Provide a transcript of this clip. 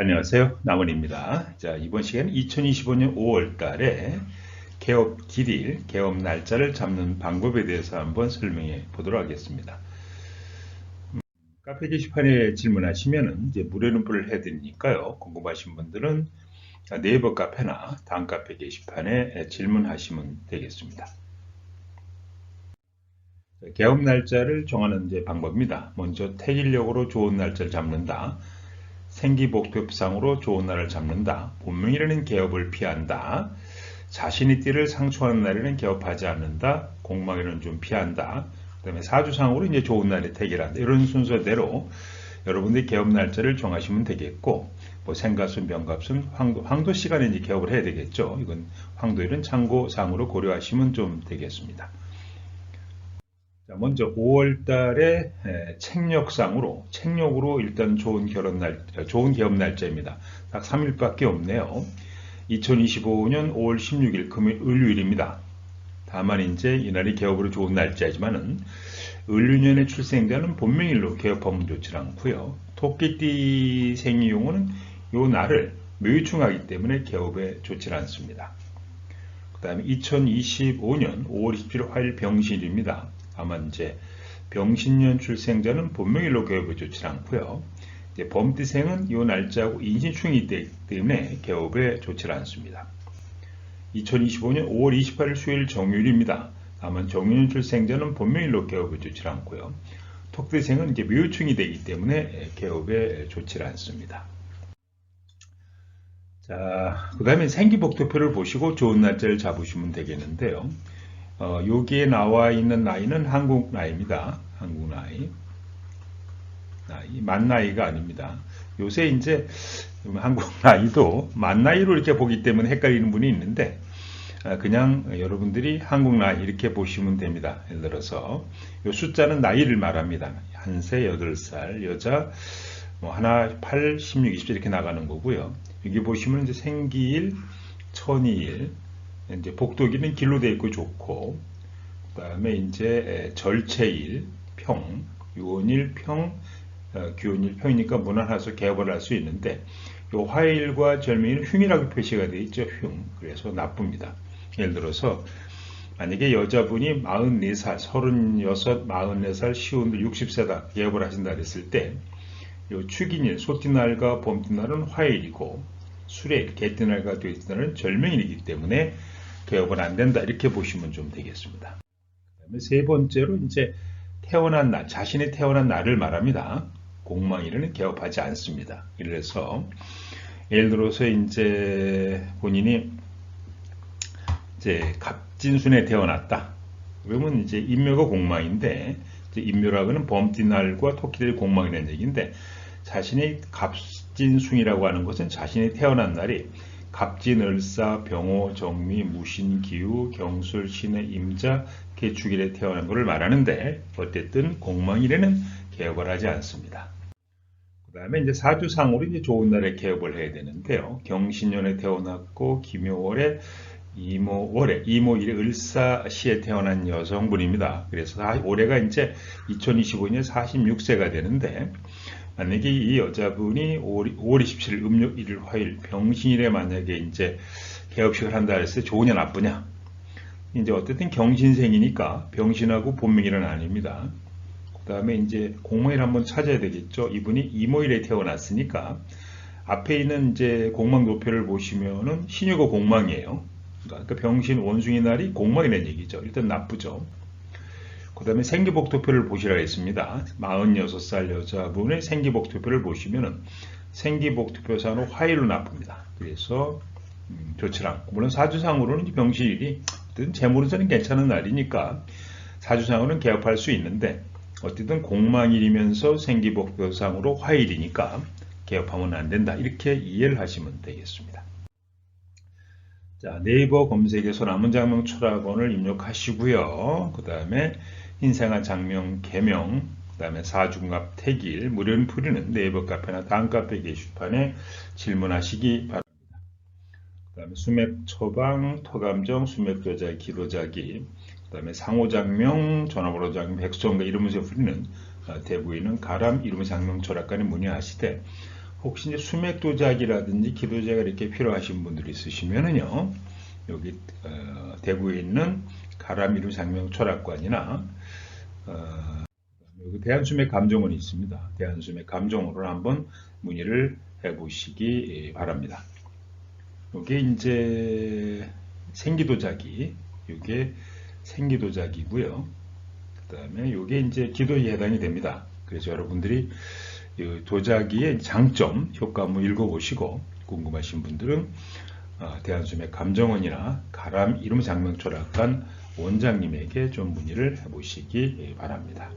안녕하세요. 남원입니다. 자, 이번 시간은 2025년 5월 달에 개업 길일, 개업 날짜를 잡는 방법에 대해서 한번 설명해 보도록 하겠습니다. 음, 카페 게시판에 질문하시면은 이제 무료 눈불을 해드리니까요. 궁금하신 분들은 네이버 카페나 다음 카페 게시판에 질문하시면 되겠습니다. 개업 날짜를 정하는 이제 방법입니다. 먼저 태일력으로 좋은 날짜를 잡는다. 생기복급상으로 좋은 날을 잡는다. 본명이라는 개업을 피한다. 자신이 띠를 상충하는 날에는 개업하지 않는다. 공망이는 좀 피한다. 그 다음에 사주상으로 이제 좋은 날에 태길한다. 이런 순서대로 여러분들이 개업 날짜를 정하시면 되겠고, 뭐 생가순, 병갑순, 황도, 황도 시간에 이제 개업을 해야 되겠죠. 이건 황도일은 참고상으로 고려하시면 좀 되겠습니다. 자, 먼저 5월 달에 책력상으로, 책력으로 일단 좋은 결혼 날, 좋은 개업 날짜입니다. 딱 3일밖에 없네요. 2025년 5월 16일 금요일 을요일입니다. 다만 이제 이날이 개업으로 좋은 날짜이지만은 을류년에 출생자는 본명일로 개업하면 좋지 않고요. 토끼띠 생이용은 요 날을 묘유충하기 때문에 개업에 좋지 않습니다. 그 다음에 2025년 5월 27일 화일 병신일입니다. 다만 이제 병신년 출생자는 본명일로 개업에 좋지 않고요. 이제 범띠생은 이 날짜하고 인신충이 되기 때문에 개업에 좋지 않습니다. 2025년 5월 28일 수요일 정유일입니다. 다만 정유년 출생자는 본명일로 개업에 좋지 않고요. 톡띠생은 이제 묘충이 되기 때문에 개업에 좋지 않습니다. 자, 그 다음에 생기복토표를 보시고 좋은 날짜를 잡으시면 되겠는데요. 어, 여기에 나와 있는 나이는 한국 나이입니다. 한국 나이. 나이, 만 나이가 아닙니다. 요새 이제 한국 나이도 만 나이로 이렇게 보기 때문에 헷갈리는 분이 있는데, 아, 그냥 여러분들이 한국 나이 이렇게 보시면 됩니다. 예를 들어서, 요 숫자는 나이를 말합니다. 한세, 여덟 살, 여자, 뭐 하나, 8, 16, 20 이렇게 나가는 거고요. 여기 보시면 이제 생기일, 천이일, 이제 복도기는 길로 되어 있고 좋고, 그 다음에 이제 절체일, 평, 유원일, 평, 어, 규원일, 평이니까 무난해서 개업을 할 수 있는데, 요 화일과 절명일은 흉이라고 표시가 되어 있죠, 흉. 그래서 나쁩니다. 예를 들어서, 만약에 여자분이 44살, 36, 44살, 시운들 60세다, 개업을 하신다 그랬을 때, 요 축인일, 소띠날과 봄띠날은 화일이고, 수레일, 개띠날과 돼지날은 절명일이기 때문에 개업은 안 된다. 이렇게 보시면 좀 되겠습니다. 그다음에 세 번째로 이제 태어난 날, 자신이 태어난 날을 말합니다. 공망일은 개업하지 않습니다. 그래서 예를 들어서 이제 본인이 이제 갑진순에 태어났다. 그러면 이제 인묘가 공망인데 인묘라고는 범띠날과 토끼들이 공망이라는 얘기인데 자신이 갑진순이라고 하는 것은 자신이 태어난 날이 갑진을사, 병호, 정미, 무신, 기우, 경술, 신의, 임자, 개축일에 태어난 것을 말하는데 어쨌든 공망일에는 개업을 하지 않습니다. 그 다음에 이제 사주상으로 이제 좋은 날에 개업을 해야 되는데요. 경신년에 태어났고 기묘월에 이모월에 이모일에 을사시에 태어난 여성분입니다. 그래서 올해가 이제 2025년 46세가 되는데 만약에 이 여자분이 5월, 27일 음력 1일 화일 병신일에 만약에 이제 개업식을 한다 했을 때 좋으냐 나쁘냐 이제 어쨌든 경신생이니까 병신하고 본명일은 아닙니다. 그 다음에 이제 공모일 한번 찾아야 되겠죠. 이분이 이모일에 태어났으니까 앞에 있는 이제 공망 도표를 보시면은 신유가 공망이에요. 그러니까 병신 원숭이 날이 공망이라는 얘기죠. 일단 나쁘죠. 그 다음에 생기복토표를 보시라 했습니다. 46살 여자분의 생기복토표를 보시면은 생기복토표상으로 화일로 나쁩니다. 그래서 음, 좋지 않고 물론 사주상으로는 병신일이 어쨌든 재물운서는 괜찮은 날이니까 사주상으로는 개업할 수 있는데 어쨌든 공망일이면서 생기복표상으로 화일이니까 개업하면 안 된다. 이렇게 이해를 하시면 되겠습니다. 자, 네이버 검색에서 남은 장명 철학원을 입력하시고요. 그 다음에 흰생한 장명 개명, 그 다음에 사중갑 태길, 무료는 풀이는 네이버 카페나 다음 카페 게시판에 질문하시기 바랍니다. 그 다음에 수맥 처방, 토감정, 수맥 조작, 기도자기, 그 다음에 상호장명, 전화번호 장명, 백성과 이름을 풀이는 어, 대부인은 가람 이름 장명 철학관에 문의하시되 혹시 이제 수맥 도자기라든지 기도제가 이렇게 필요하신 분들이 있으시면은요, 여기 어, 대구에 있는 가라미루 장명 철학관이나 어, 여기 대한수맥 감정원이 있습니다. 대한수맥 감정원으로 한번 문의를 해보시기 바랍니다. 이게 이제 생기도자기, 이게 생기도자기고요. 그 다음에 이게 이제 기도에 해당이 됩니다. 그래서 여러분들이 이 도자기의 장점, 효과 한번 읽어보시고 궁금하신 분들은 어, 대한수맥 감정원이나 가람 이름 장명철학관 원장님에게 좀 문의를 해보시기 바랍니다.